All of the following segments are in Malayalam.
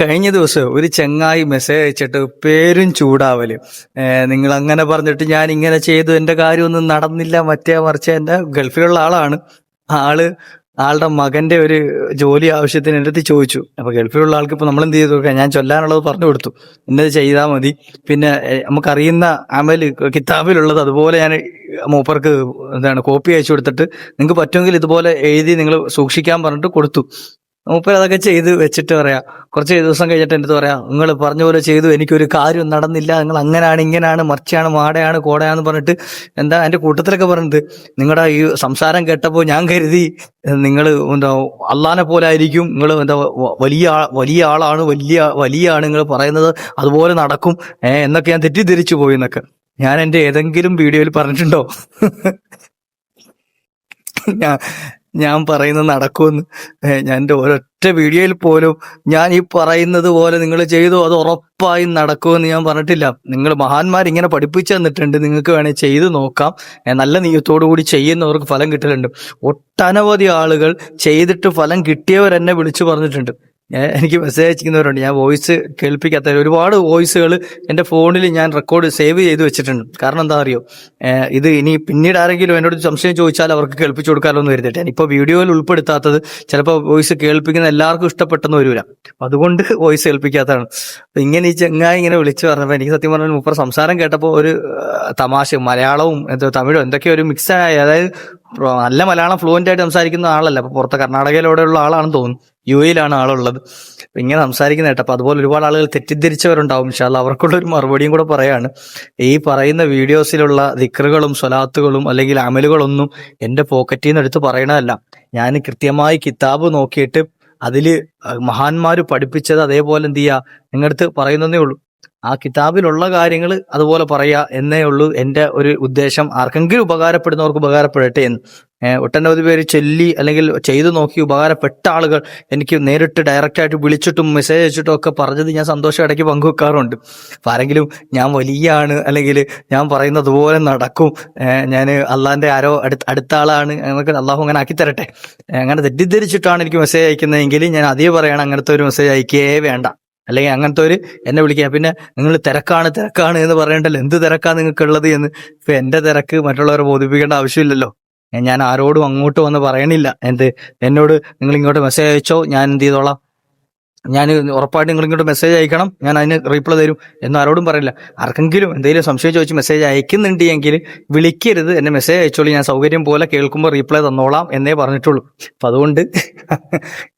കഴിഞ്ഞ ദിവസം ഒരു ചെങ്ങായി മെസ്സേജ് അയച്ചിട്ട് പേരും ചൂടാവൽ. നിങ്ങൾ അങ്ങനെ പറഞ്ഞിട്ട് ഞാൻ ഇങ്ങനെ ചെയ്തു. എന്റെ കാര്യമൊന്നും നടന്നില്ല. മറ്റേ മറിച്ച് എന്റെ ഗൾഫിലുള്ള ആളാണ്. ആൾ ആളുടെ മകന്റെ ഒരു ജോലി ആവശ്യത്തിന് എന്റെ അടുത്ത് ചോദിച്ചു. അപ്പൊ ഗൾഫിലുള്ള ആൾക്ക് ഇപ്പൊ നമ്മൾ എന്ത് ചെയ്തു കൊടുക്കാം ഞാൻ ചൊല്ലാനുള്ളത് പറഞ്ഞു കൊടുത്തു. എന്നത് ചെയ്താൽ മതി. പിന്നെ നമുക്കറിയുന്ന അമൽ കിതാബിലുള്ളത് അതുപോലെ ഞാൻ മൂപ്പർക്ക് എന്താണ് കോപ്പി അയച്ചു കൊടുത്തിട്ട് നിങ്ങൾക്ക് പറ്റുമെങ്കിൽ ഇതുപോലെ എഴുതി നിങ്ങൾ സൂക്ഷിക്കാൻ പറഞ്ഞിട്ട് കൊടുത്തു. മൂപ്പർ അതൊക്കെ ചെയ്ത് വെച്ചിട്ട് പറയാം. കുറച്ച് ദിവസം കഴിഞ്ഞിട്ട് എന്റെ പറയാം നിങ്ങൾ പറഞ്ഞ പോലെ ചെയ്തു എനിക്കൊരു കാര്യം നടന്നില്ല. നിങ്ങൾ അങ്ങനെയാണ് ഇങ്ങനെയാണ് മറിച്ചാണ് മാടയാണ് കോടയാന്ന് പറഞ്ഞിട്ട് എന്താ എന്റെ കൂട്ടത്തിലൊക്കെ പറഞ്ഞത് നിങ്ങളുടെ ഈ സംസാരം കേട്ടപ്പോൾ ഞാൻ കരുതി നിങ്ങൾ എന്താ അള്ളാനെ പോലെ ആയിരിക്കും നിങ്ങൾ എന്താ വലിയ വലിയ ആളാണ് വലിയ വലിയ ആണ് നിങ്ങൾ പറയുന്നത് അതുപോലെ നടക്കും. എന്നൊക്കെ ഞാൻ തെറ്റിദ്ധരിച്ചു പോയി എന്നൊക്കെ. ഞാൻ എന്റെ ഏതെങ്കിലും വീഡിയോയിൽ പറഞ്ഞിട്ടുണ്ടോ? ഞാൻ പറയുന്നത് നടക്കുമെന്ന്. ഞാൻ എന്റെ ഒരൊറ്റ വീഡിയോയിൽ പോലും ഞാൻ ഈ പറയുന്നത് പോലെ നിങ്ങൾ ചെയ്തു അത് ഉറപ്പായും നടക്കുമെന്ന് ഞാൻ പറഞ്ഞിട്ടില്ല. നിങ്ങൾ മഹാന്മാർ ഇങ്ങനെ പഠിപ്പിച്ചു തന്നിട്ടുണ്ട്. നിങ്ങൾക്ക് വേണേൽ ചെയ്തു നോക്കാം. നല്ല കൂടി ചെയ്യുന്നവർക്ക് ഫലം കിട്ടലുണ്ട്. ഒട്ടനവധി ആളുകൾ ചെയ്തിട്ട് ഫലം കിട്ടിയവർ എന്നെ വിളിച്ചു പറഞ്ഞിട്ടുണ്ട്. ഏ, എനിക്ക് മെസ്സേജ് അയച്ചിരിക്കുന്നവരുണ്ട്. ഞാൻ വോയിസ് കേൾപ്പിക്കാത്ത ഒരുപാട് വോയിസുകൾ എന്റെ ഫോണിൽ ഞാൻ റെക്കോർഡ് സേവ് ചെയ്ത് വെച്ചിട്ടുണ്ട്. കാരണം എന്താ അറിയോ? ഇത് ഇനി പിന്നീട് ആരെങ്കിലും എന്നോട് സംശയം ചോദിച്ചാൽ അവർക്ക് കേൾപ്പിച്ചു കൊടുക്കാമല്ലോ എന്ന് കരുതിട്ടെ ഇപ്പോൾ വീഡിയോയിൽ ഉൾപ്പെടുത്താത്തത് ചിലപ്പോൾ വോയിസ് കേൾപ്പിക്കുന്ന എല്ലാവർക്കും ഇഷ്ടപ്പെട്ടെന്ന് വരില്ല അതുകൊണ്ട് വോയിസ് കേൾപ്പിക്കാത്തതാണ്. അപ്പം ഇങ്ങനെ ഈ ചെങ്ങായി ഇങ്ങനെ വിളിച്ചു പറഞ്ഞപ്പോൾ എനിക്ക് സത്യം പറഞ്ഞാൽ മുപ്പർ സംസാരം കേട്ടപ്പോൾ ഒരു തമാശ മലയാളവും എന്തോ തമിഴും എന്തൊക്കെയോ ഒരു മിക്സ് ആയി. അതായത് നല്ല മലയാളം ഫ്ലുവന്റ് ആയിട്ട് സംസാരിക്കുന്ന ആളല്ല. അപ്പോൾ പുറത്തെ കർണാടകയിലൂടെയുള്ള ആളാണെന്ന് തോന്നുന്നു. യു എയിലാണ് ആളുള്ളത് ഇങ്ങനെ സംസാരിക്കുന്ന കേട്ടോ അപ്പൊ അതുപോലെ ഒരുപാട് ആളുകൾ തെറ്റിദ്ധരിച്ചവരുണ്ടാവും. ഇൻഷാല്ല അവർക്കുള്ള ഒരു മറുപടിയും കൂടെ പറയാണ്. ഈ പറയുന്ന വീഡിയോസിലുള്ള ദിക്റുകളും സ്വലാത്തുകളും അല്ലെങ്കിൽ അമലുകളൊന്നും എന്റെ പോക്കറ്റിൽ നിന്ന് എടുത്ത് പറയണതല്ല. ഞാൻ കൃത്യമായി കിതാബ് നോക്കിയിട്ട് അതിൽ മഹാന്മാര് പഠിപ്പിച്ചത് അതേപോലെ എന്ത് ചെയ്യുക നിങ്ങളടുത്ത് പറയുന്നതേ ഉള്ളൂ. ആ കിതാബിലുള്ള കാര്യങ്ങൾ അതുപോലെ പറയുക എന്നേ ഉള്ളൂ എന്റെ ഒരു ഉദ്ദേശം. ആർക്കെങ്കിലും ഉപകാരപ്പെടുന്നവർക്ക് ഉപകാരപ്പെടട്ടെ എന്ന്. ഒട്ടനവധി പേര് ചൊല്ലി അല്ലെങ്കിൽ ചെയ്തു നോക്കി ഉപകാരപ്പെട്ട ആളുകൾ എനിക്ക് നേരിട്ട് ഡയറക്റ്റായിട്ട് വിളിച്ചിട്ടും മെസ്സേജ് അയച്ചിട്ടും ഒക്കെ പറഞ്ഞത് ഞാൻ സന്തോഷം ഇടയ്ക്ക് പങ്കുവെക്കാറുണ്ട്. അപ്പം ആരെങ്കിലും ഞാൻ വലിയാണ് അല്ലെങ്കിൽ ഞാൻ പറയുന്നത് പോലെ നടക്കും ഞാൻ അള്ളാഹിന്റെ ആരോ അടുത്ത അടുത്ത ആളാണ് എന്നൊക്കെ അള്ളാഹു അങ്ങനെ ആക്കി തരട്ടെ. അങ്ങനെ തെറ്റിദ്ധരിച്ചിട്ടാണ് എനിക്ക് മെസ്സേജ് അയക്കുന്നതെങ്കിൽ ഞാൻ അതേ പറയണം അങ്ങനത്തെ ഒരു മെസ്സേജ് അയക്കേ വേണ്ട. അല്ലെങ്കിൽ അങ്ങനത്തെ ഒരു എന്നെ വിളിക്കുക. പിന്നെ നിങ്ങൾ തിരക്കാണ് തിരക്കാണ് എന്ന് പറയണ്ടല്ലോ. എന്ത് തിരക്കാണ് നിങ്ങൾക്കുള്ളത് എന്ന്. ഇപ്പൊ എന്റെ തിരക്ക് മറ്റുള്ളവരെ ബോധിപ്പിക്കേണ്ട ആവശ്യമില്ലല്ലോ. ഞാൻ ആരോടും അങ്ങോട്ട് വന്ന് പറയണില്ല. എന്ത്? എന്നോട് നിങ്ങൾ ഇങ്ങോട്ട് മെസ്സേജ് അയച്ചോ? ഞാൻ എന്ത് ചെയ്തോളാം? ഞാൻ ഉറപ്പായിട്ട് നിങ്ങൾ ഇങ്ങോട്ട് മെസ്സേജ് അയക്കണം. ഞാൻ അതിന് റീപ്ലൈ തരും. എന്ന് ആരോടും പറയില്ല. ആർക്കെങ്കിലും എന്തെങ്കിലും സംശയം ചോദിച്ച് മെസ്സേജ് അയക്കുന്നുണ്ട് എങ്കിൽ വിളിക്കരുത്. എന്നെ മെസ്സേജ് അയച്ചോളൂ. ഞാൻ സൗകര്യം പോലെ കേൾക്കുമ്പോൾ റീപ്ലൈ തന്നോളാം എന്നേ പറഞ്ഞിട്ടുള്ളൂ. അപ്പൊ അതുകൊണ്ട്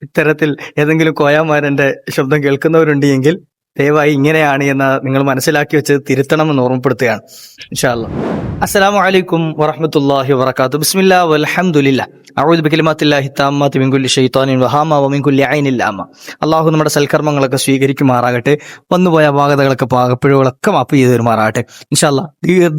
ഇത്തരത്തിൽ ഏതെങ്കിലും കോയാമാരന്റെ ശബ്ദം കേൾക്കുന്നവരുണ്ട് എങ്കിൽ ദയവായി ഇങ്ങനെയാണ് എന്ന് നിങ്ങൾ മനസ്സിലാക്കി വെച്ച് തിരുത്തണമെന്ന് ഓർമ്മപ്പെടുത്തുകയാണ്. ഇൻഷാല്ല അസ്സലാമു അലൈക്കും വറഹ്മത്തുള്ളാഹി വബറകാതുഹു. ബിസ്മില്ലാ കുല്ലി അള്ളാഹു നമ്മുടെ സൽക്കർമ്മങ്ങളൊക്കെ സ്വീകരിക്കുമാറാകട്ടെ. വന്നുപോയ അപാകതകളൊക്കെ പാകപ്പിഴകളൊക്കെ മാപ്പ് ചെയ്തു തരുമാറാകട്ടെ. ഇൻഷാല്ല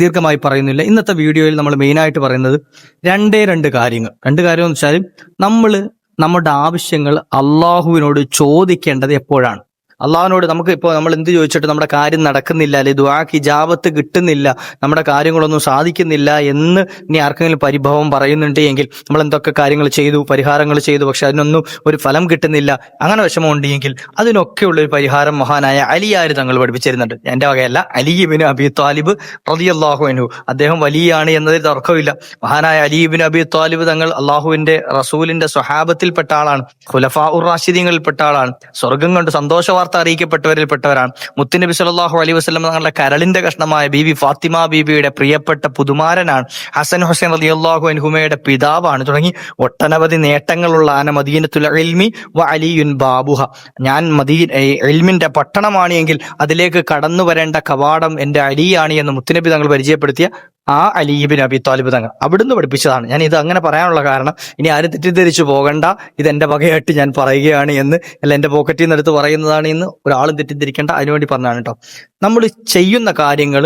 ദീർഘമായി പറയുന്നില്ല. ഇന്നത്തെ വീഡിയോയിൽ നമ്മൾ മെയിനായിട്ട് പറയുന്നത് രണ്ടേ രണ്ട് കാര്യങ്ങൾ. രണ്ട് കാര്യം എന്ന് വെച്ചാൽ നമ്മൾ നമ്മുടെ ആവശ്യങ്ങൾ അള്ളാഹുവിനോട് ചോദിക്കേണ്ടത് എപ്പോഴാണ്? അള്ളാഹുവിനോട് നമുക്ക് ഇപ്പോൾ നമ്മൾ എന്ത് ചോദിച്ചിട്ട് നമ്മുടെ കാര്യം നടക്കുന്നില്ല അല്ലെ ദ്വാക്ക് ഇജാബത്ത് കിട്ടുന്നില്ല നമ്മുടെ കാര്യങ്ങളൊന്നും സാധിക്കുന്നില്ല എന്ന് ഇനി ആർക്കെങ്കിലും പരിഭവം പറയുന്നുണ്ട് എങ്കിൽ നമ്മൾ എന്തൊക്കെ കാര്യങ്ങൾ ചെയ്തു പരിഹാരങ്ങൾ ചെയ്തു പക്ഷെ അതിനൊന്നും ഒരു ഫലം കിട്ടുന്നില്ല അങ്ങനെ വിഷമമുണ്ടെങ്കിൽ അതിനൊക്കെയുള്ള ഒരു പരിഹാരം മഹാനായ അലിയാർ തങ്ങൾ പഠിപ്പിച്ചിരുന്നുണ്ട്. എന്റെ വകയല്ല അലിബിൻ അബി താലിബ് റളിയല്ലാഹു അൻഹു. അദ്ദേഹം വലിയാണ് എന്നതിൽ തർക്കമില്ല. മഹാനായ അലിബിൻ അബി താലിബ് തങ്ങൾ അള്ളാഹുവിന്റെ റസൂലിന്റെ സ്വഹാബത്തിൽപ്പെട്ട ആളാണ് ഖുലഫാ ഉർ റാഷിദീങ്ങളിൽപ്പെട്ട ആളാണ്. സ്വർഗം കൊണ്ട് സന്തോഷ വാർത്ത അറിയിക്കപ്പെട്ടവരിൽപ്പെട്ടവരാണ്. മുത്തുനബി സല്ലല്ലാഹു അലൈ വസ്ലം തങ്ങളുടെ കരളിന്റെ കഷ്ണമായ ബീബി ഫാത്തിമ ബീബിയുടെ പ്രിയപ്പെട്ട പുതുമാരനാണ്. ഹസൻ ഹുസൈൻ അലി അള്ളാഹു അൻഹുമയുടെ പിതാവാണ്. തുടങ്ങി ഒട്ടനവധി നേട്ടങ്ങളുള്ള ആന മദീനത്തുൽ ഇൽമി വ അലിയുൻ ബാബുഹ. ഞാൻ മദീൻ എൽമിന്റെ പട്ടണമാണ് എങ്കിൽ അതിലേക്ക് കടന്നു വരേണ്ട കവാടം എന്റെ അലിയാണ് എന്ന് മുത്തുനബി തങ്ങൾ പരിചയപ്പെടുത്തിയ ആ അലീബിൻ അബി താലിബ് തങ്ങൾ അവിടുന്ന് പഠിപ്പിച്ചതാണ്. ഞാൻ ഇത് അങ്ങനെ പറയാനുള്ള കാരണം ഇനി ആരും തെറ്റിദ്ധരിച്ചു പോകണ്ട. ഇത് എന്റെ വകയായിട്ട് ഞാൻ പറയുകയാണ് എന്ന് അല്ല എന്റെ പോക്കറ്റിൽ നിന്ന് എടുത്ത് പറയുന്നതാണ് എന്ന് ഒരാളും തെറ്റിദ്ധരിക്കേണ്ട. അതിനുവേണ്ടി പറഞ്ഞാണ് കേട്ടോ നമ്മൾ ചെയ്യുന്ന കാര്യങ്ങൾ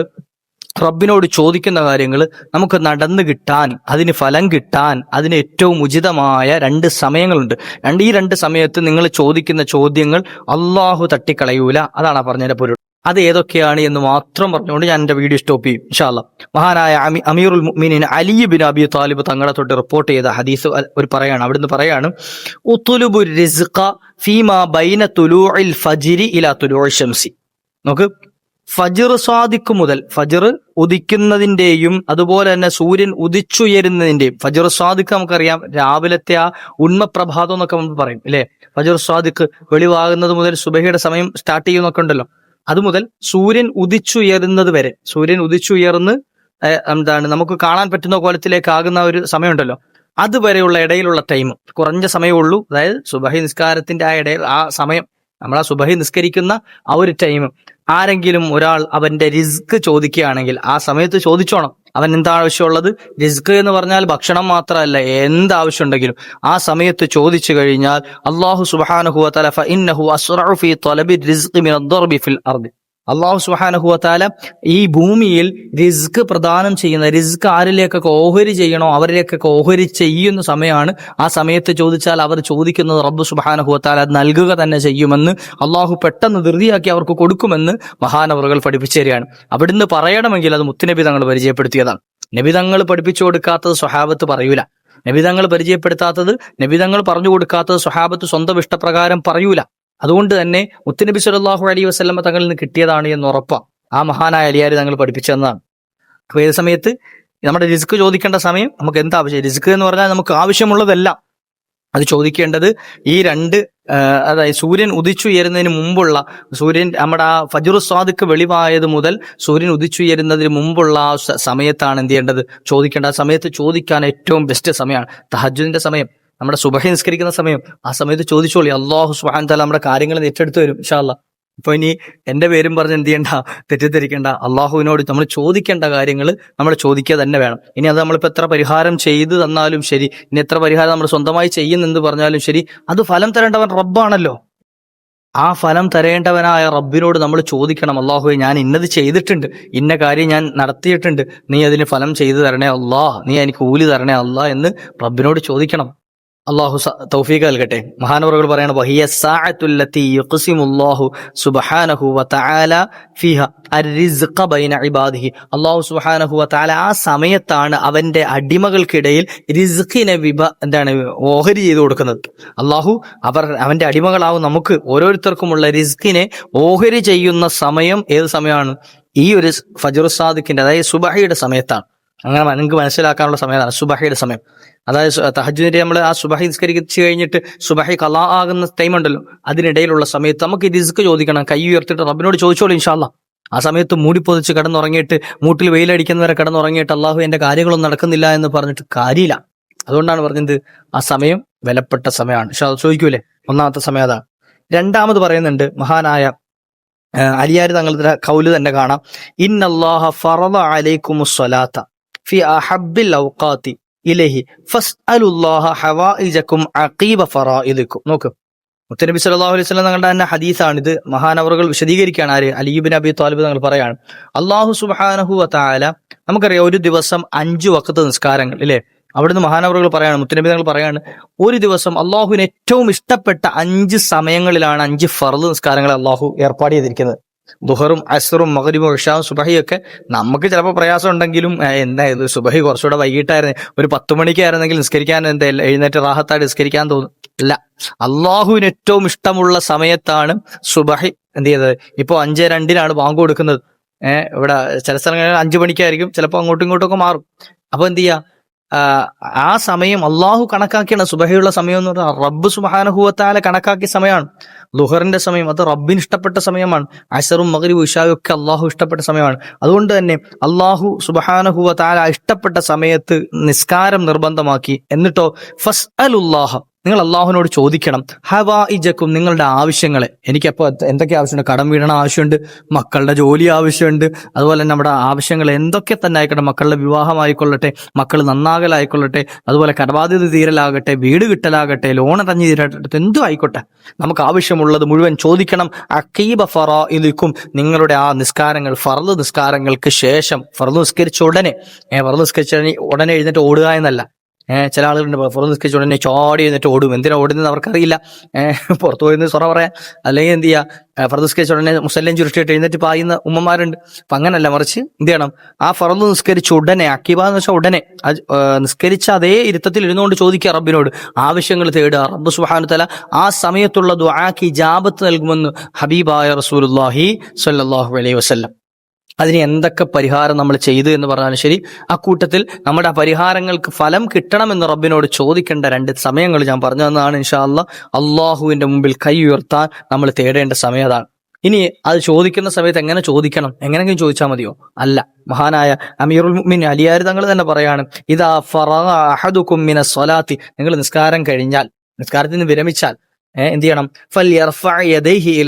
റബ്ബിനോട് ചോദിക്കുന്ന കാര്യങ്ങൾ നമുക്ക് നടന്നു കിട്ടാൻ അതിന് ഫലം കിട്ടാൻ അതിന് ഏറ്റവും ഉചിതമായ രണ്ട് സമയങ്ങളുണ്ട്. രണ്ട് ഈ രണ്ട് സമയത്ത് നിങ്ങൾ ചോദിക്കുന്ന ചോദ്യങ്ങൾ അള്ളാഹു തട്ടിക്കളയൂല. അതാണ് പറഞ്ഞതിന്റെ പൊരുൾ. അത് ഏതൊക്കെയാണ് എന്ന് മാത്രം പറഞ്ഞുകൊണ്ട് ഞാൻ എന്റെ വീഡിയോ സ്റ്റോപ്പ് ചെയ്യും ഇൻഷാല്ല മഹാനായ അമി- അമീറുൽ മുഅ്മിനീൻ അലി ബിൻ അബി താലിബ് തങ്ങളെ തൊട്ട് റിപ്പോർട്ട് ചെയ്ത ഹദീസ് ഒരു പറയാണ്. അവിടുന്ന് പറയാണ് ഉത്തുലുബു റിസ്ഖ ഫീമാ ബൈന തുലൂഇൽ ഫജിരി ഇലാ തുലൂഇ ഷംസി നോക്ക് ഫജിർ സ്വാദിക്ക് മുതൽ ഫജിർ ഉദിക്കുന്നതിന്റെയും അതുപോലെ തന്നെ സൂര്യൻ ഉദിച്ചുയരുന്നതിന്റെയും ഫജിർ സ്വാദിക്ക് നമുക്കറിയാം രാവിലത്തെ ആ ഉണ്മപ്രഭാതം എന്നൊക്കെ നമ്മൾ പറയും അല്ലെ ഫജിർ സ്വാദിക്ക് വെളിവാകുന്നത് മുതൽ സുബഹയുടെ സമയം സ്റ്റാർട്ട് ചെയ്യുന്നൊക്കെ ഉണ്ടല്ലോ. അത് മുതൽ സൂര്യൻ ഉദിച്ചുയരുന്നത് വരെ. സൂര്യൻ ഉദിച്ചുയർന്ന് എന്താണ് നമുക്ക് കാണാൻ പറ്റുന്ന കോലത്തിലേക്ക് ആകുന്ന ഒരു സമയമുണ്ടല്ലോ. അതുവരെയുള്ള ഇടയിലുള്ള ടൈം കുറഞ്ഞ സമയമുള്ളൂ അതായത് സുബഹി നിസ്കാരത്തിന്റെ ആ ഇടയിൽ ആ സമയം നമ്മൾ ആ സുബഹി നിസ്കരിക്കുന്ന ആ ഒരു ടൈം ആരെങ്കിലും ഒരാൾ അവന്റെ റിസ്ക് ചോദിക്കുകയാണെങ്കിൽ ആ സമയത്ത് ചോദിച്ചോണം. അവൻ എന്താ ആവശ്യമുള്ളത്? റിസ്ക് എന്ന് പറഞ്ഞാൽ ഭക്ഷണം മാത്രമല്ല എന്ത് ആവശ്യമുണ്ടെങ്കിലും ആ സമയത്ത് ചോദിച്ചു കഴിഞ്ഞാൽ അള്ളാഹു സുബാനഹു തല ഇന്നഹു മിന ദ്ദർബി ഫിൽ അർദ്. അള്ളാഹു സുഹാനഹുവത്താല താല ഈ ഭൂമിയിൽ റിസ്ക് പ്രദാനം ചെയ്യുന്ന റിസ്ക് ആരിലേക്കൊക്കെ ഓഹരി ചെയ്യണോ അവരിലേക്കൊക്കെ ഓഹരി ചെയ്യുന്ന സമയമാണ് ആ സമയത്ത് ചോദിച്ചാൽ അവർ ചോദിക്കുന്നത് റബ്ബ് സുബാനഹുവത്താല നൽകുക തന്നെ ചെയ്യുമെന്ന് അള്ളാഹു പെട്ടെന്ന് ധൃതിയാക്കി അവർക്ക് കൊടുക്കുമെന്ന് മഹാനവറുകൾ പഠിപ്പിച്ചു തരികയാണ്. അവിടുന്ന് പറയണമെങ്കിൽ അത് മുത്തുനബി തങ്ങൾ പരിചയപ്പെടുത്തിയതാണ്. നബി തങ്ങൾ പഠിപ്പിച്ചു കൊടുക്കാത്തത് സ്വഹാബത്ത് പറയൂല. നബിതങ്ങൾ പരിചയപ്പെടുത്താത്തത് നബിതങ്ങൾ പറഞ്ഞു കൊടുക്കാത്തത് സ്വഹാബത്ത് സ്വന്തം ഇഷ്ടപ്രകാരം പറയൂല. അതുകൊണ്ട് തന്നെ മുത്തുനബി സല്ലല്ലാഹു അലൈഹി വസല്ലമ തങ്ങളിൽ നിന്ന് കിട്ടിയതാണ് എന്ന് ഉറപ്പാണ് ആ മഹാനായ അലിയാർ തങ്ങൾ പഠിപ്പിച്ചതെന്നാണ് അപ്പോൾ അപ്പൊ ഏത് സമയത്ത്? നമ്മുടെ റിസ്ക് ചോദിക്കേണ്ട സമയം നമുക്ക് എന്താ ആവശ്യം? റിസ്ക് എന്ന് പറഞ്ഞാൽ നമുക്ക് ആവശ്യമുള്ളതെല്ലാം. അത് ചോദിക്കേണ്ടത് ഈ രണ്ട് അതായത് സൂര്യൻ ഉദിച്ചുയരുന്നതിന് മുമ്പുള്ള സൂര്യൻ നമ്മുടെ ആ ഫജുറു സ്വാദിക്ക് വെളിവായത് മുതൽ സൂര്യൻ ഉദിച്ചുയരുന്നതിന് മുമ്പുള്ള ആ സമയത്താണ് എന്ത് ചെയ്യേണ്ടത്? ചോദിക്കേണ്ട ആ സമയത്ത് ചോദിക്കാൻ ഏറ്റവും ബെസ്റ്റ് സമയമാണ്. തഹജുദിന്റെ സമയം. നമ്മുടെ സുബഹി നിസ്കരിക്കുന്ന സമയം ആ സമയത്ത് ചോദിച്ചോളി അള്ളാഹു സുബാൻ താല നമ്മുടെ കാര്യങ്ങൾ ഏറ്റെടുത്ത് വരും ഇഷാല്ല ഇപ്പൊ ഇനി എന്റെ പേരും പറഞ്ഞ് എന്ത് ചെയ്യണ്ട തെറ്റിദ്ധരിക്കേണ്ട അള്ളാഹുവിനോട് നമ്മൾ ചോദിക്കേണ്ട കാര്യങ്ങൾ നമ്മൾ ചോദിക്കുക തന്നെ വേണം. ഇനി അത് നമ്മളിപ്പോ എത്ര പരിഹാരം ചെയ്തു തന്നാലും ശരി ഇനി എത്ര പരിഹാരം നമ്മൾ സ്വന്തമായി ചെയ്യുന്നെന്ന് പറഞ്ഞാലും ശരി അത് ഫലം തരേണ്ടവൻ റബ്ബാണല്ലോ. ആ ഫലം തരേണ്ടവനായ റബ്ബിനോട് നമ്മൾ ചോദിക്കണം അള്ളാഹുവെ ഞാൻ ഇന്നത് ചെയ്തിട്ടുണ്ട് ഇന്ന കാര്യം ഞാൻ നടത്തിയിട്ടുണ്ട് നീ അതിന് ഫലം ചെയ്തു തരണേ അല്ലാ നീ എനിക്ക് കൂലി തരണേ അല്ലാ എന്ന് റബ്ബിനോട് ചോദിക്കണം. അള്ളാഹു തൗഫീഖ് നൽകട്ടെ. മഹാനവറുകൾ പറയണ വഹിയ സാഅത്തുല്ലത്തി യുഖ്സിമുല്ലാഹു സുബ്ഹാനഹു വതആല ബൈന ഇബാദിഹി. അള്ളാഹു സുബ്ഹാനഹു വതആല ആ സമയത്താണ് അവന്റെ അടിമകൾക്കിടയിൽ റിസ്ഖിനെ വിഭ എന്താണ് ഓഹരി ചെയ്തു കൊടുക്കുന്നത്. അള്ളാഹു അവർ അവന്റെ അടിമകളാവും നമുക്ക് ഓരോരുത്തർക്കുമുള്ള റിസ്കിനെ ഓഹരി ചെയ്യുന്ന സമയം ഏത് സമയമാണ്? ഈ ഒരു ഫജറു സാദിഖിന്റെ അതായത് സുബഹയുടെ സമയത്താണ്. അങ്ങനെ നിങ്ങൾക്ക് മനസ്സിലാക്കാനുള്ള സമയമാണ്. സുബഹയുടെ സമയം. അതായത് തഹജുദിന്റെ നമ്മൾ ആ സുബഹി നിസ്കരിച്ച് കഴിഞ്ഞിട്ട് സുബഹി കലാ ആകുന്ന ടൈം ഉണ്ടല്ലോ. അതിനിടയിലുള്ള സമയത്ത് നമുക്ക് റിസ്ക് ചോദിക്കണം. കൈ ഉയർത്തിയിട്ട് റബ്ബിനോട് ചോദിച്ചോളൂ ഇൻഷാല്ല ആ സമയത്ത് മൂടിപ്പൊതിച്ച് കിടന്നുറങ്ങിയിട്ട് മൂട്ടിൽ വെയിലടിക്കുന്നവരെ കിടന്നുറങ്ങിയിട്ട് അള്ളാഹു എന്റെ കാര്യങ്ങളൊന്നും നടക്കുന്നില്ല എന്ന് പറഞ്ഞിട്ട് കാര്യമില്ല. അതുകൊണ്ടാണ് പറഞ്ഞത് ആ സമയം വിലപ്പെട്ട സമയമാണ്. പക്ഷെ അത് ചോദിക്കൂലേ? ഒന്നാമത്തെ സമയം അതാണ്. രണ്ടാമത് പറയുന്നുണ്ട് മഹാനായ അലിയാരി തങ്ങളുടെ കൗൽ തന്നെ കാണാം. ഇന്നല്ലാഹ ഫറദ അലൈക്കുമുസ് സ്വലാത്ത അലൈഹി വസല്ലം തങ്ങളുടെ തന്നെ ഹദീസാണ് ഇത് മഹാനവറുകൾ വിശദീകരിക്കുകയാണ് ആര്? അലിയുബിൻ അബി താലിബ് തങ്ങൾ പറയാണ്. അള്ളാഹു സുബാനഹു വാല നമുക്കറിയാം ഒരു ദിവസം അഞ്ചു വക്കത്ത് നിസ്കാരങ്ങൾ ഇല്ലേ? അവിടുന്ന് മഹാനവറുകൾ പറയാണ് മുത്തനബി തങ്ങൾ പറയാണ് ഒരു ദിവസം അള്ളാഹുവിന് ഏറ്റവും ഇഷ്ടപ്പെട്ട അഞ്ച് സമയങ്ങളിലാണ് അഞ്ച് ഫർദ് നിസ്കാരങ്ങൾ അള്ളാഹു ഏർപ്പാട് ചെയ്തിരിക്കുന്നത്. ദുഹറും അസറും മകരിബും ഇഷാവും സുബഹിയൊക്കെ നമുക്ക് ചിലപ്പോൾ പ്രയാസം ഉണ്ടെങ്കിലും എന്താ ഇത് സുബഹി കുറച്ചുകൂടെ വൈകിട്ടായിരുന്നു. ഒരു പത്ത് മണിക്കായിരുന്നെങ്കിൽ നിസ്കരിക്കാൻ എന്താ എഴുന്നേറ്റ് റാഹത്തായിട്ട് നിസ്കരിക്കാൻ തോന്നും. അല്ല അള്ളാഹുവിന് ഏറ്റവും ഇഷ്ടമുള്ള സമയത്താണ് സുബഹി എന്ത് ചെയ്തത്? ഇപ്പോൾ അഞ്ച് രണ്ടിനാണ് ബാങ്ക് കൊടുക്കുന്നത്. ഏഹ് ഇവിടെ ചില സ്ഥലങ്ങളിൽ അഞ്ചു മണിക്കായിരിക്കും ചിലപ്പോൾ അങ്ങോട്ടും ഇങ്ങോട്ടും ഒക്കെ മാറും. അപ്പൊ എന്ത് ചെയ്യാ? ആ, സമയം അള്ളാഹു കണക്കാക്കിയാണ്. സുബഹയുള്ള സമയം എന്ന് പറഞ്ഞാൽ റബ്ബ് സുബഹാനുഭവത്താലെ കണക്കാക്കിയ സമയമാണ്. ലുഹറിന്റെ സമയം അത് റബ്ബിന് ഇഷ്ടപ്പെട്ട സമയമാണ്. അസറും മകരി ഉഷാവും ഒക്കെ അള്ളാഹു ഇഷ്ടപ്പെട്ട സമയമാണ്. അതുകൊണ്ട് തന്നെ അള്ളാഹു സുബഹാനഹുവത്താല താല ഇഷ്ടപ്പെട്ട സമയത്ത് നിസ്കാരം നിർബന്ധമാക്കി. എന്നിട്ടോ ഫസ് അലുല്ലാഹ നിങ്ങൾ അള്ളാഹുവിനോട് ചോദിക്കണം ഹവാ ഇജക്കും നിങ്ങളുടെ ആവശ്യങ്ങളെ. എനിക്കപ്പോൾ എന്തൊക്കെ ആവശ്യമുണ്ട്? കടം വീടണ ആവശ്യമുണ്ട് മക്കളുടെ ജോലി ആവശ്യമുണ്ട് അതുപോലെ തന്നെ നമ്മുടെ ആവശ്യങ്ങൾ എന്തൊക്കെ തന്നെ ആയിക്കോട്ടെ മക്കളുടെ വിവാഹമായിക്കൊള്ളട്ടെ മക്കൾ നന്നാകലായിക്കൊള്ളട്ടെ അതുപോലെ കടബാധ്യത തീരലാകട്ടെ വീട് കിട്ടലാകട്ടെ ലോൺ അടഞ്ഞു തീരട്ടെ എന്തും ആയിക്കോട്ടെ. നമുക്ക് ആവശ്യമുള്ളത് മുഴുവൻ ചോദിക്കണം. അക്കീബ ഫറ ഇതിക്കും നിങ്ങളുടെ ആ നിസ്കാരങ്ങൾ ഫറദ് നിസ്കാരങ്ങൾക്ക് ശേഷം ഫറദ് നിസ്കരിച്ച ഉടനെ ഫറദ് നിസ്കരിച്ച ഉടനെ എഴുന്നേറ്റ് ഓടുക എന്നല്ല. ചില ആളുകളുണ്ട്. പുറത്ത് നിസ്കരിച്ച ഉടനെ ചാടി എന്നിട്ട് ഓടും. എന്തിനാ ഓടുന്നത് അവർക്കറിയില്ല. പുറത്തു പോയിരുന്നു സൊറ പറയാം. അല്ലെങ്കിൽ എന്ത് ചെയ്യുക ഫറദ് നിസ്കരിച്ച ഉടനെ മുസല്ലം ചുരുട്ടിയിട്ട് എഴുന്നേറ്റ് പായുന്ന ഉമ്മമാരുണ്ട്. അപ്പൊ അങ്ങനല്ല മറിച്ച് എന്ത് ചെയ്യണം? ആ ഫറദ് നിസ്കരിച്ച ഉടനെ അക്കിബ എന്ന് വെച്ചാൽ ഉടനെ നിസ്കരിച്ച അതേ ഇരുത്തത്തിൽ ഇരുന്നുകൊണ്ട് ചോദിക്കുക റബ്ബിനോട്. ആവശ്യങ്ങൾ തേടുക. റബ്ബ് സുഹാന തല ആ സമയത്തുള്ള ദുആക്ക് ജാബത്ത് നൽകുമെന്ന് ഹബീബായ റസൂലുള്ളാഹി സല്ലാഹു അലൈഹി വസല്ലം. അതിന് എന്തൊക്കെ പരിഹാരം നമ്മൾ ചെയ്തു എന്ന് പറഞ്ഞാലും ശരി ആ കൂട്ടത്തിൽ നമ്മുടെ ആ പരിഹാരങ്ങൾക്ക് ഫലം കിട്ടണമെന്ന് റബ്ബിനോട് ചോദിക്കേണ്ട രണ്ട് സമയങ്ങൾ ഞാൻ പറഞ്ഞു തന്നതാണ് ഇൻഷാ അല്ലാ അള്ളാഹുവിന്റെ മുമ്പിൽ കൈ ഉയർത്താൻ നമ്മൾ തേടേണ്ട സമയം അതാണ്. ഇനി അത് ചോദിക്കുന്ന സമയത്ത് എങ്ങനെ ചോദിക്കണം? എങ്ങനെയെങ്കിലും ചോദിച്ചാൽ മതിയോ? അല്ല. മഹാനായ അമീറുൽ മുഅ്മിൻ അലിയാർ തങ്ങൾ തന്നെ പറയാണ് ഇതാ ഫറഗ അഹദുക്കും മിന സ്വലാത്തി. നിങ്ങൾ നിസ്കാരം കഴിഞ്ഞാൽ നിസ്കാരത്തിൽ നിന്ന് വിരമിച്ചാൽ എന്ത് ചെയ്യണം?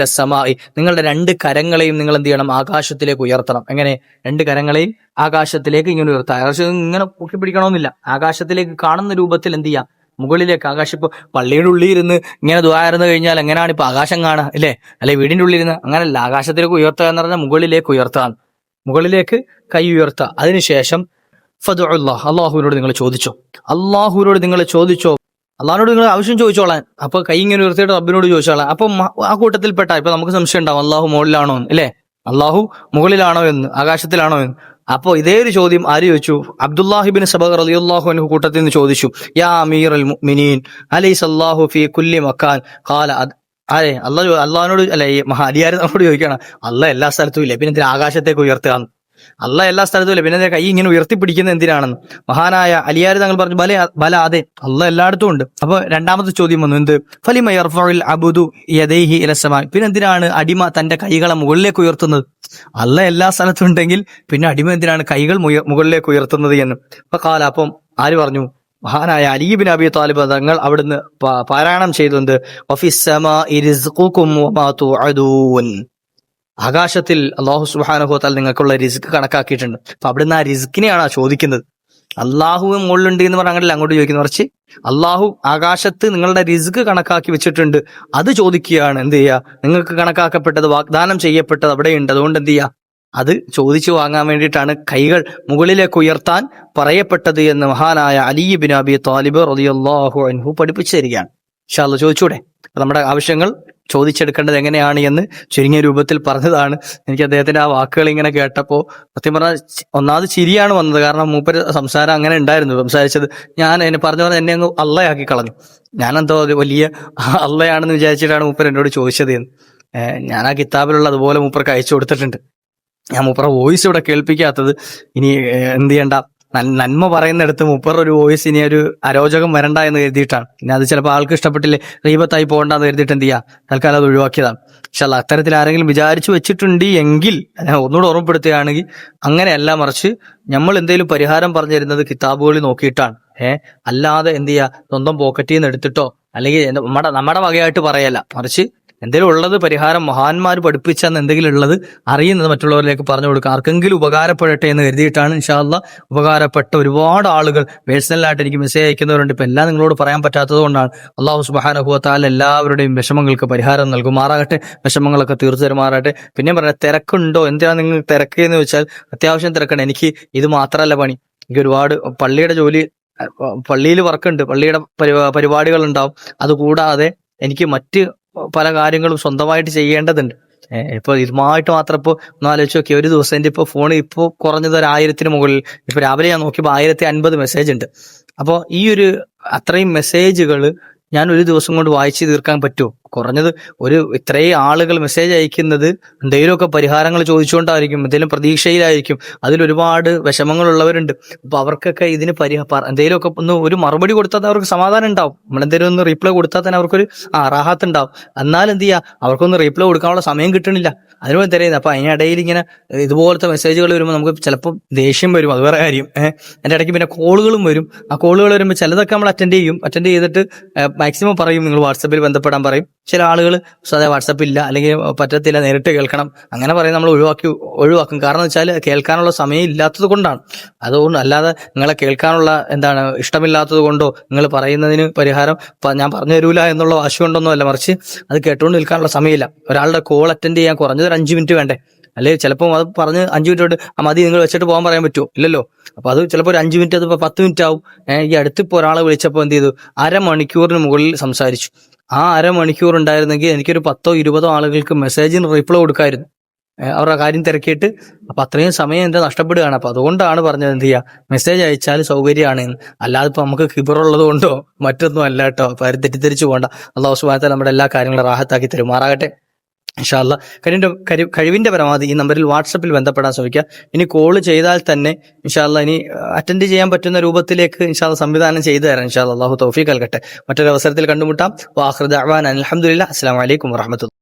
സമായി നിങ്ങളുടെ രണ്ട് കരങ്ങളെയും നിങ്ങൾ എന്ത് ചെയ്യണം? ആകാശത്തിലേക്ക് ഉയർത്തണം. എങ്ങനെ? രണ്ട് കരങ്ങളെയും ആകാശത്തിലേക്ക് ഇങ്ങനെ ഉയർത്താം. ആകാശം ഇങ്ങനെ പൊക്കി പിടിക്കണമെന്നില്ല. ആകാശത്തിലേക്ക് കാണുന്ന രൂപത്തിൽ എന്ത് ചെയ്യാം? മുകളിലേക്ക് ആകാശം ഇപ്പൊ പള്ളിയുടെ ഉള്ളിൽ ഇരുന്ന് ഇങ്ങനെ ദ്വാരുന്നു കഴിഞ്ഞാൽ എങ്ങനെയാണ് ഇപ്പൊ ആകാശം കാണുക അല്ലേ അല്ലെ വീടിന്റെ ഉള്ളിൽ ഇരുന്ന് അങ്ങനല്ല. ആകാശത്തിലേക്ക് ഉയർത്തുക എന്ന് പറഞ്ഞാൽ മുകളിലേക്ക് ഉയർത്താൻ മുകളിലേക്ക് കൈ ഉയർത്തുക. അതിനുശേഷം ഫതുല്ലാഹ് അള്ളാഹുവിനോട് നിങ്ങൾ ചോദിച്ചോ? അള്ളാഹുവിനോട് നിങ്ങൾ ചോദിച്ചോ? അള്ളാഹിനോട് നിങ്ങൾ ആവശ്യം ചോദിച്ചോളാൻ. അപ്പൊ കൈ ഇങ്ങനെ ഉയർത്തിയിട്ട് റബ്ബിനോട് ചോദിച്ചോളാം അപ്പൊ ആ കൂട്ടത്തിൽപ്പെട്ട ഇപ്പൊ നമുക്ക് സംശയം ഉണ്ടാവും അള്ളാഹു മുകളിലാണോ എന്ന് അല്ലേ അള്ളാഹു മുകളിലാണോ എന്ന് ആകാശത്തിലാണോ എന്ന്. അപ്പോ ഇതേ ഒരു ചോദ്യം ആര് ചോദിച്ചു? അബ്ദുല്ലാഹിബിൻ സബർ അലിയുല്ലാഹു അൻഹു കൂട്ടത്തിൽ നിന്ന് ചോദിച്ചു. യാ അമീർ അൽ മുഅ്മിനീൻ അലൈസ് അള്ളാഹു ഫി കുല്ലി മക്കാൻ കാല അതെ അള്ളാഹ് അള്ളാഹിനോട് അല്ലെ ഈ മഹാ അലിയാർ നമ്മോട് ചോദിക്കണം അള്ളാഹ് എല്ലാ സ്ഥലത്തും ഇല്ലേ? പിന്നെ ആകാശത്തേക്ക് ഉയർത്തുക അല്ല എല്ലാ സ്ഥലത്തും പിന്നെ കൈ ഇങ്ങനെ ഉയർത്തിപ്പിടിക്കുന്നത് എന്തിനാണെന്ന്? മഹാനായ അലിയാർ തങ്ങൾ പറഞ്ഞു ബല ബല അതെ അല്ല എല്ലായിടത്തും ഉണ്ട്. അപ്പൊ രണ്ടാമത്തെ ചോദ്യം വന്നു എന്ത്? ഫലിമ യർഫഉൽ അബുദു യദൈഹി ഇലസമാ പിന്നെ എന്തിനാണ് അടിമ തന്റെ കൈകളെ മുകളിലേക്ക് ഉയർത്തുന്നത്? അല്ല എല്ലാ സ്ഥലത്തും ഉണ്ടെങ്കിൽ പിന്നെ അടിമ എന്തിനാണ് കൈകൾ മുകളിലേക്ക് ഉയർത്തുന്നത് എന്ന്? അപ്പൊ കാല അപ്പം ആര് പറഞ്ഞു? മഹാനായ അലീബിൻ അബി താലിബ് തങ്ങൾ അവിടുന്ന് പാരായണം ചെയ്തത് ആകാശത്തിൽ അള്ളാഹു സുബാനഹോത്താൽ നിങ്ങൾക്കുള്ള റിസ്ക് കണക്കാക്കിയിട്ടുണ്ട്. അപ്പൊ അവിടുന്ന് ആ റിസ്കിനെയാണ് ചോദിക്കുന്നത്. അള്ളാഹു മുകളിലുണ്ട് എന്ന് പറഞ്ഞാൽ അങ്ങോട്ട് ചോദിക്കുന്ന. കുറച്ച് അള്ളാഹു ആകാശത്ത് നിങ്ങളുടെ റിസ്ക് കണക്കാക്കി വെച്ചിട്ടുണ്ട്. അത് ചോദിക്കുകയാണ്. എന്ത് ചെയ്യുക നിങ്ങൾക്ക് കണക്കാക്കപ്പെട്ടത് വാഗ്ദാനം ചെയ്യപ്പെട്ടത് അവിടെയുണ്ട്. അതുകൊണ്ട് എന്ത് ചെയ്യുക അത് ചോദിച്ചു വാങ്ങാൻ വേണ്ടിയിട്ടാണ് കൈകൾ മുകളിലേക്ക് ഉയർത്താൻ പറയപ്പെട്ടത് എന്ന് മഹാനായ അലി ബിൻ താലിബ് റളിയല്ലാഹു അൻഹു പഠിപ്പിച്ചു തരികയാണ്. ചോദിച്ചൂടെ? നമ്മുടെ ആവശ്യങ്ങൾ ചോദിച്ചെടുക്കേണ്ടത് എങ്ങനെയാണ് എന്ന് ചുരുങ്ങിയ രൂപത്തിൽ പറഞ്ഞതാണ്. എനിക്ക് അദ്ദേഹത്തിന്റെ ആ വാക്കുകൾ ഇങ്ങനെ കേട്ടപ്പോൾ സത്യം പറഞ്ഞാൽ ഒന്നാമത് ചിരിയാണ് വന്നത്. കാരണം മൂപ്പര് സംസാരം അങ്ങനെ ഉണ്ടായിരുന്നു. സംസാരിച്ചത് ഞാൻ എന്നെ പറഞ്ഞ പോലെ എന്നെ അങ്ങ് അള്ളയാക്കി കളഞ്ഞു. ഞാനെന്തോ അത് വലിയ അള്ളയാണെന്ന് വിചാരിച്ചിട്ടാണ് മൂപ്പർ എന്നോട് ചോദിച്ചത് എന്ന്. ഞാൻ ആ കിതാബിലുള്ള അതുപോലെ മൂപ്പർക്ക് അയച്ചു കൊടുത്തിട്ടുണ്ട്. ഞാൻ മൂപ്പറ വോയിസ് ഇവിടെ കേൾപ്പിക്കാത്തത് ഇനി എന്ത് ചെയ്യണ്ട? നന്മ പറയുന്നിടത്ത് മുപ്പറ ഒരു വോയിസ് ഇനി ഒരു അരോചകം വരണ്ട എന്ന് കരുതിയിട്ടാണ്. പിന്നെ അത് ചിലപ്പോൾ ആൾക്ക് ഇഷ്ടപ്പെട്ടില്ല റീബത്തായി പോകണ്ടെന്ന് കരുതിയിട്ട് എന്ത് ചെയ്യാം? തൽക്കാലം അത് ഒഴിവാക്കിയതാണ്. പക്ഷെ അല്ല അത്തരത്തിൽ ആരെങ്കിലും വിചാരിച്ചു വെച്ചിട്ടുണ്ട് എങ്കിൽ ഒന്നുകൂടെ ഓർമ്മപ്പെടുത്തുകയാണെങ്കിൽ അങ്ങനെയല്ല മറിച്ച് നമ്മൾ എന്തെങ്കിലും പരിഹാരം പറഞ്ഞു തരുന്നത് കിതാബുകളിൽ നോക്കിയിട്ടാണ്. ഏഹ് അല്ലാതെ എന്ത് ചെയ്യുക സ്വന്തം പോക്കറ്റിൽ നിന്ന് എടുത്തിട്ടോ അല്ലെങ്കിൽ നമ്മുടെ നമ്മുടെ വകയായിട്ട് പറയല്ല. മറിച്ച് എന്തെങ്കിലും ഉള്ളത് പരിഹാരം മഹാന്മാർ പഠിപ്പിച്ചെന്ന് എന്തെങ്കിലും ഉള്ളത് അറിയുന്നത് മറ്റുള്ളവരിലേക്ക് പറഞ്ഞു കൊടുക്കുക. ആർക്കെങ്കിലും ഉപകാരപ്പെടട്ടെ എന്ന് കരുതിയിട്ടാണ് ഇൻഷാല്ല ഉപകാരപ്പെട്ട ഒരുപാട് ആളുകൾ പേഴ്സണലായിട്ട് എനിക്ക് മെസ്സേജ് അയക്കുന്നവരുണ്ട്. ഇപ്പം എല്ലാം നിങ്ങളോട് പറയാൻ പറ്റാത്തത് കൊണ്ടാണ്. അള്ളാഹു സുബാനഹുവത്താൽ എല്ലാവരുടെയും വിഷമങ്ങൾക്ക് പരിഹാരം നൽകും നൽകുമാറാകട്ടെ. വിഷമങ്ങളൊക്കെ തീർത്തു തരുമാറാകട്ടെ. പിന്നെ പറയാം തിരക്കുണ്ടോ? എന്തിനാണ് നിങ്ങൾ തിരക്ക് എന്ന് വെച്ചാൽ അത്യാവശ്യം തിരക്കണം. എനിക്ക് ഇത് മാത്രമല്ല പണി. എനിക്ക് ഒരുപാട് പള്ളിയുടെ ജോലി പള്ളിയിൽ വർക്കുണ്ട് പള്ളിയുടെ പരിപാ- പരിപാടികൾ ഉണ്ടാവും അതുകൂടാതെ എനിക്ക് മറ്റ് പല കാര്യങ്ങളും സ്വന്തമായിട്ട് ചെയ്യേണ്ടതുണ്ട്. ഇപ്പൊ ഇതുമായിട്ട് മാത്രം ഇപ്പൊ ഒന്ന് ആലോചിച്ച് നോക്കി ഒരു ദിവസം എന്റെ ഇപ്പൊ ഫോൺ ഇപ്പൊ കുറഞ്ഞത് ഒരു ആയിരത്തിന് മുകളിൽ ഇപ്പൊ രാവിലെ ഞാൻ നോക്കിയപ്പോൾ ആയിരത്തി അൻപത് മെസ്സേജ് ഉണ്ട്. അപ്പോൾ ഈ ഒരു അത്രയും മെസ്സേജുകൾ ഞാൻ ഒരു ദിവസം കൊണ്ട് വായിച്ചു തീർക്കാൻ പറ്റുമോ? കുറഞ്ഞത് ഒരു ഇത്രയും ആളുകൾ മെസ്സേജ് അയക്കുന്നത് എന്തെങ്കിലുമൊക്കെ പരിഹാരങ്ങൾ ചോദിച്ചുകൊണ്ടായിരിക്കും എന്തെങ്കിലും പ്രതീക്ഷയിലായിരിക്കും. അതിൽ ഒരുപാട് വിഷമങ്ങളുള്ളവരുണ്ട്. അപ്പൊ അവർക്കൊക്കെ ഇതിന് പരിഹാര എന്തെങ്കിലുമൊക്കെ ഒന്ന് ഒരു മറുപടി കൊടുത്താൽ അവർക്ക് സമാധാനം ഉണ്ടാവും. നമ്മൾ എന്തെങ്കിലും ഒന്ന് റീപ്ലൈ കൊടുത്താൽ തന്നെ അവർക്കൊരു ആ റാഹത്ത് ഉണ്ടാവും. എന്നാൽ എന്ത് ചെയ്യാ? അവർക്കൊന്ന് റീപ്ലൈ കൊടുക്കാനുള്ള സമയം കിട്ടണില്ല. അതിനുവേണ്ടി തരുന്നത് അപ്പൊ അതിനിടയിൽ ഇങ്ങനെ ഇതുപോലത്തെ മെസ്സേജുകൾ വരുമ്പോൾ നമുക്ക് ചിലപ്പോൾ ദേഷ്യം വരും. അത് വേറെ കാര്യം. ഏഹ് അതിന്റെ ഇടയ്ക്ക് പിന്നെ കോളുകളും വരും. ആ കോളുകൾ വരുമ്പോൾ ചിലതൊക്കെ നമ്മൾ അറ്റൻഡ് ചെയ്യും. അറ്റൻഡ് ചെയ്തിട്ട് മാക്സിമം പറയും. നിങ്ങൾ വാട്സപ്പിൽ ബന്ധപ്പെടാൻ പറയും. ചില ആളുകൾ സാധാരണ വാട്സപ്പ് ഇല്ല അല്ലെങ്കിൽ പറ്റത്തില്ല നേരിട്ട് കേൾക്കണം. അങ്ങനെ പറയും നമ്മൾ ഒഴിവാക്കി ഒഴിവാക്കും. കാരണം എന്ന് വെച്ചാൽ കേൾക്കാനുള്ള സമയം ഇല്ലാത്തത് കൊണ്ടാണ്. അതുകൊണ്ട് അല്ലാതെ നിങ്ങളെ കേൾക്കാനുള്ള എന്താണ് ഇഷ്ടമില്ലാത്തത് കൊണ്ടോ നിങ്ങൾ പറയുന്നതിന് പരിഹാരം ഞാൻ പറഞ്ഞു തരൂല എന്നുള്ള വാശി കൊണ്ടൊന്നും അല്ല. മറിച്ച് അത് കേട്ടുകൊണ്ട് നിൽക്കാനുള്ള സമയമില്ല. ഒരാളുടെ കോൾ അറ്റൻഡ് ചെയ്യാൻ കുറഞ്ഞത് ഒരു അഞ്ച് മിനിറ്റ് വേണ്ടേ? അല്ലെങ്കിൽ ചിലപ്പോൾ അത് പറഞ്ഞ് അഞ്ച് മിനിറ്റ് കൊണ്ട് ആ മതി നിങ്ങൾ വെച്ചിട്ട് പോകാൻ പറയാൻ പറ്റുമോ? ഇല്ലല്ലോ. അപ്പൊ അത് ചിലപ്പോൾ ഒരു അഞ്ച് മിനിറ്റ് അത് പത്ത് മിനിറ്റ് ആവും. ഈ അടുത്തിപ്പോൾ ഒരാളെ വിളിച്ചപ്പോൾ എന്ത് ചെയ്തു? അരമണിക്കൂറിന് മുകളിൽ സംസാരിച്ചു. ആ അരമണിക്കൂർ ഉണ്ടായിരുന്നെങ്കിൽ എനിക്കൊരു പത്തോ ഇരുപതോ ആളുകൾക്ക് മെസ്സേജിന് റിപ്ലൈ കൊടുക്കായിരുന്നു. അവരുടെ കാര്യം തിരക്കിയിട്ട്. അപ്പൊ അത്രയും സമയം എന്താ നഷ്ടപ്പെടുകയാണ്. അപ്പൊ അതുകൊണ്ടാണ് പറഞ്ഞത് എന്ത് ചെയ്യുക മെസ്സേജ് അയച്ചാൽ സൗകര്യമാണ് അല്ലാതെ ഇപ്പൊ നമുക്ക് കിബറുള്ളത് കൊണ്ടോ മറ്റൊന്നും അല്ല കേട്ടോ. അപ്പൊ അവർ തെറ്റിദ്ധരിച്ചു പോകണ്ട അള്ളാഹു സുബാനത്തെ നമ്മുടെ എല്ലാ കാര്യങ്ങളും റാഹത്താക്കി തരുമാറാകട്ടെ. ഇൻഷാല്ല കഴിവിന്റെ കഴി- കഴിവിന്റെ പരമാവധി ഈ നമ്പറിൽ വാട്സപ്പിൽ ബന്ധപ്പെടാൻ ശ്രമിക്കുക. ഇനി കോൾ ചെയ്താൽ തന്നെ ഇൻഷാല്ല ഇനി അറ്റൻഡ് ചെയ്യാൻ പറ്റുന്ന രൂപത്തിലേക്ക് ഇൻഷാല്ല സംവിധാനം ചെയ്തു തരാം ഇൻഷാല്ല അള്ളാഹു തൗഫീഖ് നൽകട്ടെ. മറ്റൊരു അവസരത്തിൽ കണ്ടുമുട്ടാം വാഹൃദ് അഹ്വാൻ അലഹമുല്ല അസ്സാം വലൈക്കും വാഹമത്തുള്ള